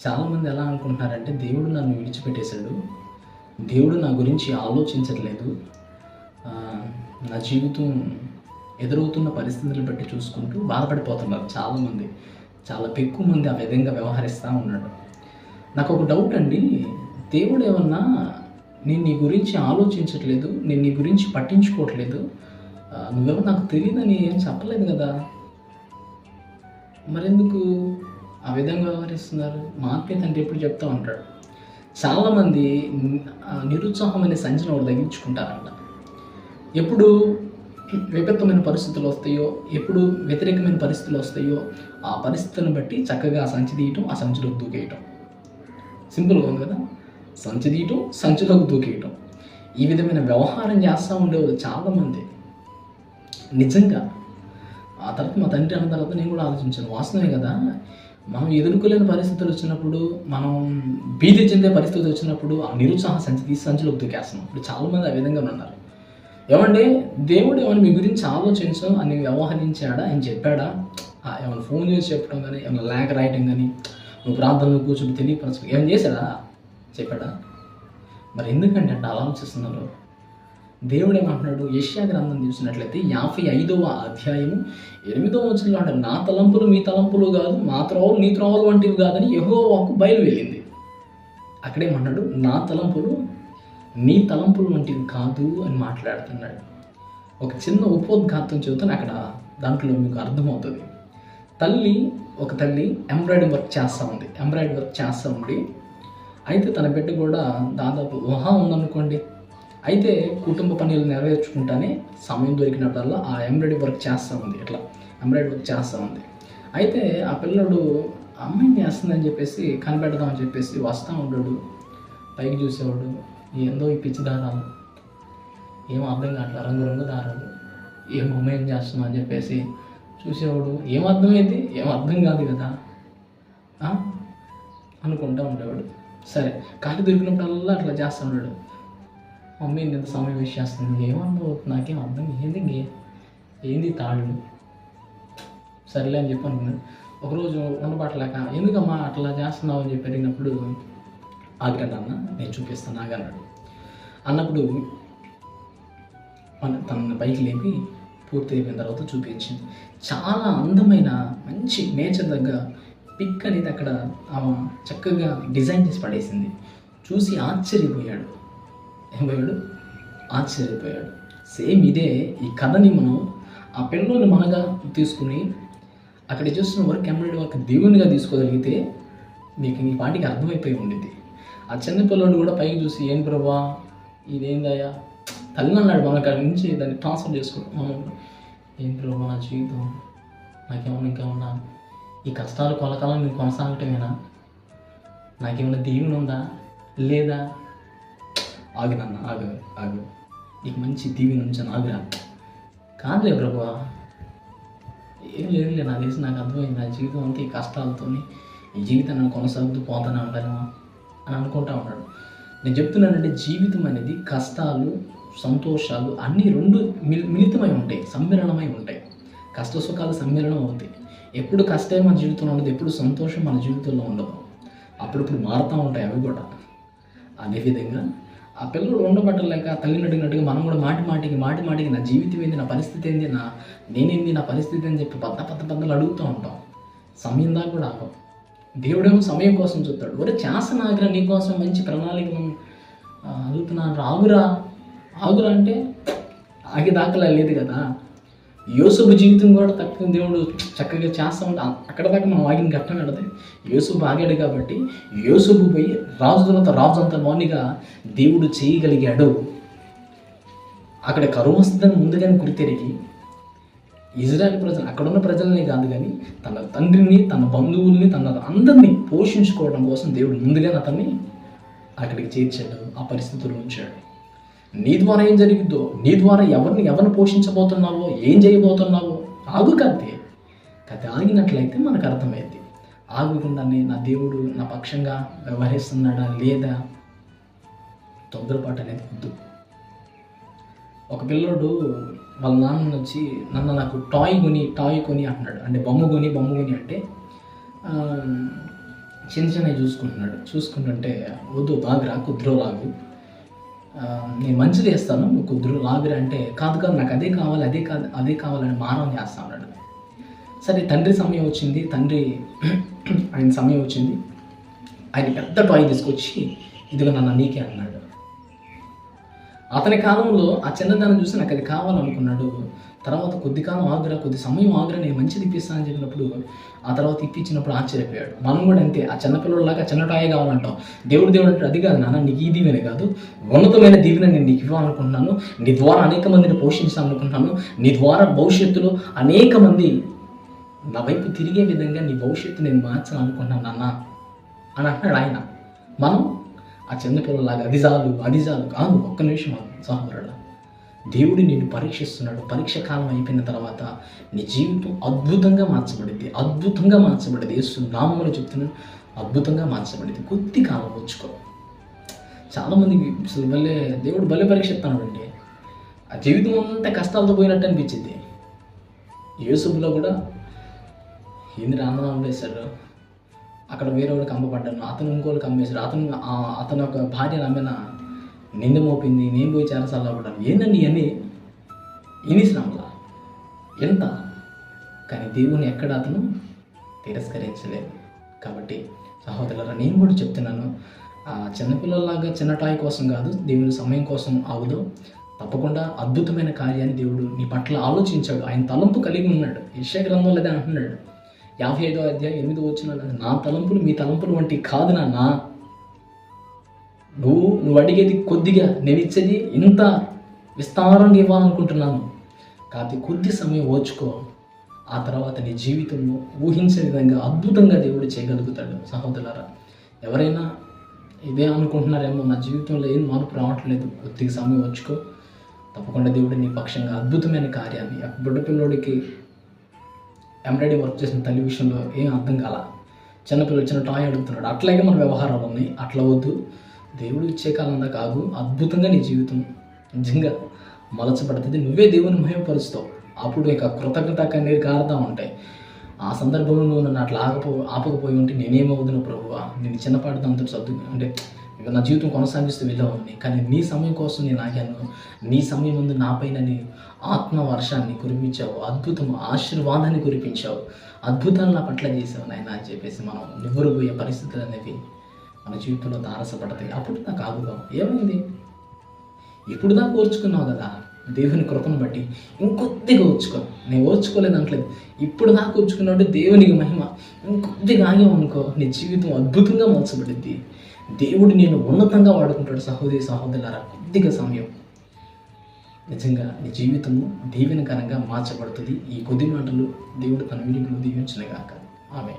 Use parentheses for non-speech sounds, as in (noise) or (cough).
చాలామంది ఎలా అనుకుంటున్నారంటే దేవుడు నన్ను విడిచిపెట్టేశాడు. దేవుడు నా గురించి ఆలోచించట్లేదు. నా జీవితం ఎదురవుతున్న పరిస్థితులను బట్టి చూసుకుంటూ బాధపడిపోతున్నారు చాలామంది. చాలా ఎక్కువ మంది ఆ విధంగా వ్యవహరిస్తూ ఉన్నాడు నాకు ఒక డౌట్ అండి. దేవుడు ఏమన్నా నేను నీ గురించి ఆలోచించట్లేదు నేను నీ గురించి పట్టించుకోవట్లేదు నువ్వేమో నాకు తెలియదని ఏం చెప్పలేదు కదా. మరెందుకు? ఆ విధంగా వ్యవహరిస్తున్నారు? మార్కెట్ అంటే ఎప్పుడు చెప్తూ ఉంటాడు. చాలామంది నిరుత్సాహం ఆ నిరుత్సాహమైన సంచలనం తగ్గించుకుంటారంట. ఎప్పుడు విపత్తమైన పరిస్థితులు వస్తాయో ఎప్పుడు వ్యతిరేకమైన పరిస్థితులు వస్తాయో ఆ పరిస్థితులను బట్టి చక్కగా ఆ సంచి తీయటం ఆ సంచిలోకి దూకేయటం. సింపుల్గా ఉంది కదా? సంచి తీయటం సంచిలోకి దూకేయటం. ఈ విధమైన వ్యవహారం చేస్తూ ఉండేవాళ్ళు చాలామంది. నిజంగా. ఆ తర్వాత మా తండ్రి అన్న తర్వాత నేను కూడా ఆలోచించాను. వాస్తవమే కదా? మనం ఎదుర్కోలేని పరిస్థితులు వచ్చినప్పుడు మనం భీతి చెందే పరిస్థితులు వచ్చినప్పుడు ఆ నిరుత్సాహ సంచి తీసి సంచిలోకి దూకేస్తున్నాం ఇప్పుడు చాలామంది ఆ విధంగా ఉన్నారు. ఏమండి? దేవుడు ఏమైనా మీ గురించి ఆలోచించడం అని వ్యవహరించాడా? అని చెప్పాడా? ఏమైనా ఫోన్ చేసి చెప్పడం కానీ ఏమైనా లేఖ రాయటం కానీ నువ్వు ప్రాంతంలో కూర్చొని తెలియపరచు ఏమైనా చేశాడా? చెప్పాడా? మరి ఎందుకంటే అట్లా ఆలోచిస్తున్నారు? దేవుడు ఏమంటున్నాడు? యష్యా గ్రంథం చూసినట్లయితే యాభై ఐదవ అధ్యాయము ఎనిమిదవ వచనంలో అంటే నా తలంపులు మీ తలంపులు కాదు మా త్రోవలు నీ త్రోవలు వంటివి కాదని యహోవాకు బయలువెళ్ళింది అక్కడేమన్నాడు నా తలంపులు నీ తలంపులు వంటివి కాదు అని మాట్లాడుతున్నాడు. ఒక చిన్న ఉపోద్ఘాతం చెబుతాను అక్కడ దాంట్లో మీకు అర్థమవుతుంది. తల్లి ఒక తల్లి ఎంబ్రాయిడరీ వర్క్ చేస్తూ ఉంది. ఎంబ్రాయిడరీ వర్క్ చేస్తూ ఉండి అయితే తన బిడ్డ కూడా దాదాపు ఊహా ఉందనుకోండి. అయితే కుటుంబ పనులు నెరవేర్చుకుంటానే సమయం దొరికినప్పుడల్లా ఆ ఎంబ్రాయిడరీ వర్క్ చేస్తూ ఉంది ఇట్లా. ఎంబ్రాయిడరీ వర్క్ చేస్తూ ఉంది అయితే ఆ పిల్లడు అమ్మాయిని చేస్తుందని చెప్పేసి కనిపెడదామని చెప్పేసి వస్తూ ఉండడు. పైకి చూసేవాడు ఏందో ఈ పిచ్చి దారాలు. ఏం అర్థం కావట్లే రంగు రంగు దారాలు. ఏం బొమ్మ ఏం చేస్తున్నా అని చెప్పేసి చూసేవాడు. ఏం అర్థమైంది? ఏం అర్థం కాదు కదా. అనుకుంటూ అనుకుంటా ఉండేవాడు. సరే ఖాళీ దొరికినప్పుడల్లా అట్లా చేస్తూ ఉన్నాడు మమ్మీ ఇంత సమయం వేస్ట్ చేస్తుంది. ఏమర్థం నాకేం అర్థం ఏంది ఏంది తాళ్ళు సర్లే అని చెప్పి అనుకున్నాను. ఒకరోజు ఉండబట్టలేక ఎందుకమ్మా అట్లా చేస్తున్నావు? అని చెప్పి అడిగినప్పుడు ఆగండి అన్న నేను చూపిస్తాను ఆగన్నాడు అన్నప్పుడు మన తనని పైకి లేపి పూర్తి అయిపోయిన తర్వాత చూపించింది. చాలా అందమైన మంచి నేచర్ దగ్గర పిక్ అనేది అక్కడ ఆమె చక్కగా డిజైన్ చేసి పడేసింది. చూసి ఆశ్చర్యపోయాడు. ఏమయ్యాడు? ఆశ్చర్యపోయాడు. సేమ్ ఇదే ఈ కథని మనం ఆ పిల్లల్ని మనగా తీసుకుని అక్కడ చూస్తున్న వర్క్ ఎంబ్రాయిడరీ వర్క్ దేవునిగా తీసుకోగలిగితే మీకు ఈ పాటికి అర్థమైపోయి ఉండేది ఆ చిన్న పిల్లోడు కూడా పైకి చూసి ఏం ప్రభా? ఇదేందయ్యా తల్లినాడు మన అక్కడి నుంచి దాన్ని ట్రాన్స్ఫర్ చేసుకోవడం మనం ఏం ప్రభా నా జీవితం? నాకేమన్నా ఇంకేమన్నా ఈ కష్టాలు కొలకాలం నేను కొనసాగటమేనా? నాకేమన్నా దేవుని ఉందా? లేదా? ఆగు నాన్న ఆగు ఆగు. నీకు మంచి దీవెన ఉంచాను ఆగురా కాదులే ప్రభువా ఏం లేదులే నా తెలిసి నాకు అర్థమైంది. నా జీవితం అంతా ఈ కష్టాలతో ఈ జీవితం నన్ను కొనసాగుతూ పోతానే ఉంటానేమో అని అనుకుంటా ఉన్నాడు. నేను చెప్తున్నానంటే జీవితం అనేది కష్టాలు సంతోషాలు అన్నీ రెండు మిల్ మిళితమై ఉంటాయి సమ్మిళనమై ఉంటాయి. కష్ట సుఖాలు సమ్మిళనం అవుతాయి. ఎప్పుడు కష్టమే మన జీవితంలో ఉండదు ఎప్పుడు సంతోషం మన జీవితంలో ఉండదు. అప్పుడప్పుడు మారుతూ ఉంటాయి అవి కూడా. అదేవిధంగా ఆ పిల్లడు ఉండబట్టలేక తల్లిని అడిగినట్టుగా మనం కూడా మాటి మాటికి మాటి మాటికి నా జీవితం ఏంది నా పరిస్థితి ఏంది నా నేనేంది నా పరిస్థితి అని చెప్పి పెద్ద పెద్ద పెద్దలు అడుగుతూ ఉంటాం. సమయం దాకా కూడా ఆగం. దేవుడేమో సమయం కోసం చూస్తాడు. ఒరే చేస్తాను నీకోసం మంచి ప్రణాళిక అడుగుతున్నాను ఆగురా. ఆగురా అంటే ఆగి దాకా లేదు కదా. యోసుబు జీవితం కూడా తక్కువ దేవుడు చక్కగా చేస్తా ఉంటే అక్కడ దాకా మనం ఆగిన ఘట్టం కడది యోసుబు ఆగాడు కాబట్టి యోసుబు పోయి రాజు తర్వాత రాజు అంత మౌనిగా దేవుడు చేయగలిగాడు. అక్కడ కరువు వస్తుందని ముందుగానే గురితెరిగి ఇజ్రాయెల్ ప్రజలు అక్కడ ఉన్న ప్రజలని కాదు కానీ తన తండ్రిని తన బంధువుల్ని తన అందరినీ పోషించుకోవడం కోసం దేవుడు ముందుగానే అతన్ని అక్కడికి చేర్చాడు ఆ పరిస్థితుల్లో ఉంచాడు. నీ ద్వారా ఏం జరిగిద్దో నీ ద్వారా ఎవరిని ఎవరిని పోషించబోతున్నావో ఏం చేయబోతున్నావో ఆగు కత్తి. కథ ఆగినట్లయితే మనకు అర్థమైంది ఆగకుండానే నా దేవుడు నా పక్షంగా వ్యవహరిస్తున్నాడా లేదా? తొందరపాటు అనేది వద్దు. ఒక పిల్లోడు వాళ్ళ నాన్న వచ్చి నన్ను నాకు టాయ్ కొని టాయ్ కొని అంటున్నాడు. అంటే బొమ్మ కొని బొమ్మ కొని అంటే చిన్న చిన్న చిన్నవి చూసుకుంటున్నాడు. చూసుకుంటుంటే వద్దు బాగా కుద్రో లాగు నేను మంచిది చేస్తాను. నువ్వు కుదురు లాగురా అంటే కాదు కాదు నాకు అదే కావాలి అదే కాదు అదే కావాలని మానవం చేస్తా ఉన్నాడు సరే తండ్రి సమయం వచ్చింది. తండ్రి (clears throat) ఆయన సమయం వచ్చింది. ఆయన పెద్ద టాయ్ తీసుకొచ్చి ఇదిగో నన్ను నీకే అన్నాడు. అతని కాలంలో ఆ చిన్నదాన్ని చూసి నాకు అది కావాలనుకున్నాడు. తర్వాత కొద్ది కాలం ఆగురా కొద్ది సమయం ఆగురా నేను మంచిది ఇప్పిస్తానని చెప్పినప్పుడు ఆ తర్వాత ఇప్పించినప్పుడు ఆశ్చర్యపోయాడు. మనం కూడా అంతే ఆ చిన్నపిల్లలాగా చిన్న టాయ్ కావాలంటాం. దేవుడు దేవుడు అంటే అది కాదు నాన్న నీకు ఈ దీవెన కాదు. ఉన్నతమైన దీవెన నేను నీకు ఇవ్వాలనుకుంటున్నాను. నీ ద్వారా అనేక మందిని పోషించాలనుకుంటున్నాను. నీ ద్వారా భవిష్యత్తులో అనేక మంది నా వైపు తిరిగే విధంగా నీ భవిష్యత్తు నేను మార్చాలనుకుంటున్నాను నాన్న. అని అంటున్నాడు ఆయన. మనం ఆ చిన్నపిల్లలాగా అది చాలు అది చాలు కాదు ఒక్క నిమిషం సహోదరుడు దేవుడు నిన్ను పరీక్షిస్తున్నాడు. పరీక్ష కాలం అయిపోయిన తర్వాత నీ జీవితం అద్భుతంగా మార్చబడింది. అద్భుతంగా మార్చబడింది. యేసు నామములు చెప్తున్నాను. అద్భుతంగా మార్చబడింది. కొద్ది కాలం వచ్చుకో చాలామంది అసలు భలే దేవుడు భలే పరీక్షిస్తున్నాడు అండి ఆ జీవితం అంతా కష్టాలతో పోయినట్టు అనిపించింది. యేసులో కూడా ఏంది రామనామం వేశారు అక్కడ వేరే వాళ్ళకి అమ్మపడ్డాను అతను ఇంకోళ్ళకి అమ్మేశాడు అతను అతను ఒక భార్య అమ్మిన నింద మోపింది నేను పోయి చాలాసార్లు అవ్వడాను ఏందండి ఇవన్నీ? ఇన్ని ఎంత? కానీ దేవుని ఎక్కడ అతను తిరస్కరించలేదు. కాబట్టి సహోదరులరా నేను కూడా చెప్తున్నాను ఆ చిన్నపిల్లలాగా చిన్న టాయ్ కోసం కాదు దేవుని సమయం కోసం ఆగుదు. తప్పకుండా అద్భుతమైన కార్యాన్ని దేవుడు నీ పట్ల ఆలోచించాడు. ఆయన తలంపు కలిగి ఉన్నాడు. యెషయా గ్రంథంలో లేదని అంటున్నాడు. యాభై ఐదో అధ్యాయం ఎనిమిది వచ్చిన నా తలంపులు మీ తలంపులు వంటి కాదు నాన్న. నువ్వు నువ్వు అడిగేది కొద్దిగా నేను ఇచ్చేది ఇంత విస్తారంగా ఇవ్వాలనుకుంటున్నాను. కాబట్టి కొద్ది సమయం ఓచుకో. ఆ తర్వాత నీ జీవితంలో ఊహించే విధంగా అద్భుతంగా దేవుడు చేయగలుగుతాడు. సహోదరులారా ఎవరైనా ఇదే అనుకుంటున్నారేమో నా జీవితంలో ఏం మార్పు రావట్లేదు కొద్దిగా సమయం వచ్చుకో తప్పకుండా దేవుడు నీ పక్షంగా అద్భుతమైన కార్యాన్ని బిడ్డ బుడ్డ పిల్లోడికి ఎంబ్రాయిడరీ వర్క్ చేసిన తల్లి విషయంలో ఏం అర్థం కాల. చిన్నపిల్లలు చిన్న టాయ్ అడుగుతున్నాడు అట్లాగే మన వ్యవహారాలు ఉన్నాయి. అట్లా వద్దు. దేవుడు ఇచ్చే కాలం దాకా ఆగు. అద్భుతంగా నీ జీవితం నిజంగా మలచబడుతుంది. నువ్వే దేవుని మహిమపరుస్తావు. అప్పుడు ఇక కృతజ్ఞత కన్నీరు కారుతూ ఉంటాయి. ఆ సందర్భంలో నువ్వు నన్ను అట్లా ఆగపో ఆపకపోయి ఉంటే నేనేమవుతున్నా ప్రభువా? నేను చిన్నపాటి దాంతో సర్దు అంటే ఇక నా జీవితం కొనసాగిస్తూ వెళ్ళామని కానీ నీ సమయం కోసం నేను ఆగాను. నీ సమయం ముందు నాపైన నీ ఆత్మ వర్షాన్ని కురిపించావు. అద్భుతం ఆశీర్వాదాన్ని కురిపించావు. అద్భుతాలు నా పట్ల చేసావు నాయన అని చెప్పేసి మనం నివ్వరబోయే పరిస్థితులు అనేవి మన జీవితంలో తారసపడతాయి అప్పుడు నాకు ఆగుదాం ఏమైంది? ఇప్పుడు దాకా ఓర్చుకున్నావు కదా దేవుని కృపను బట్టి ఇంకొద్దిగా ఓర్చుకో. నేను ఓర్చుకోలేదు అంటలేదు. ఇప్పుడు దాకా ఓర్చుకున్నట్టు దేవునికి మహిమ. ఇంకొద్దిగా అనుకో నీ జీవితం అద్భుతంగా మార్చబడింది దేవుడు నేను ఉన్నతంగా వాడుకుంటాడు సహోదరి సహోదరులారా. కొద్దిగా సమయం. నిజంగా నీ జీవితము దీవెనకరంగా మార్చబడుతుంది. ఈ కొద్ది మాటలు దేవుడు తన వీడియోలో దీవించిన గాక ఆమె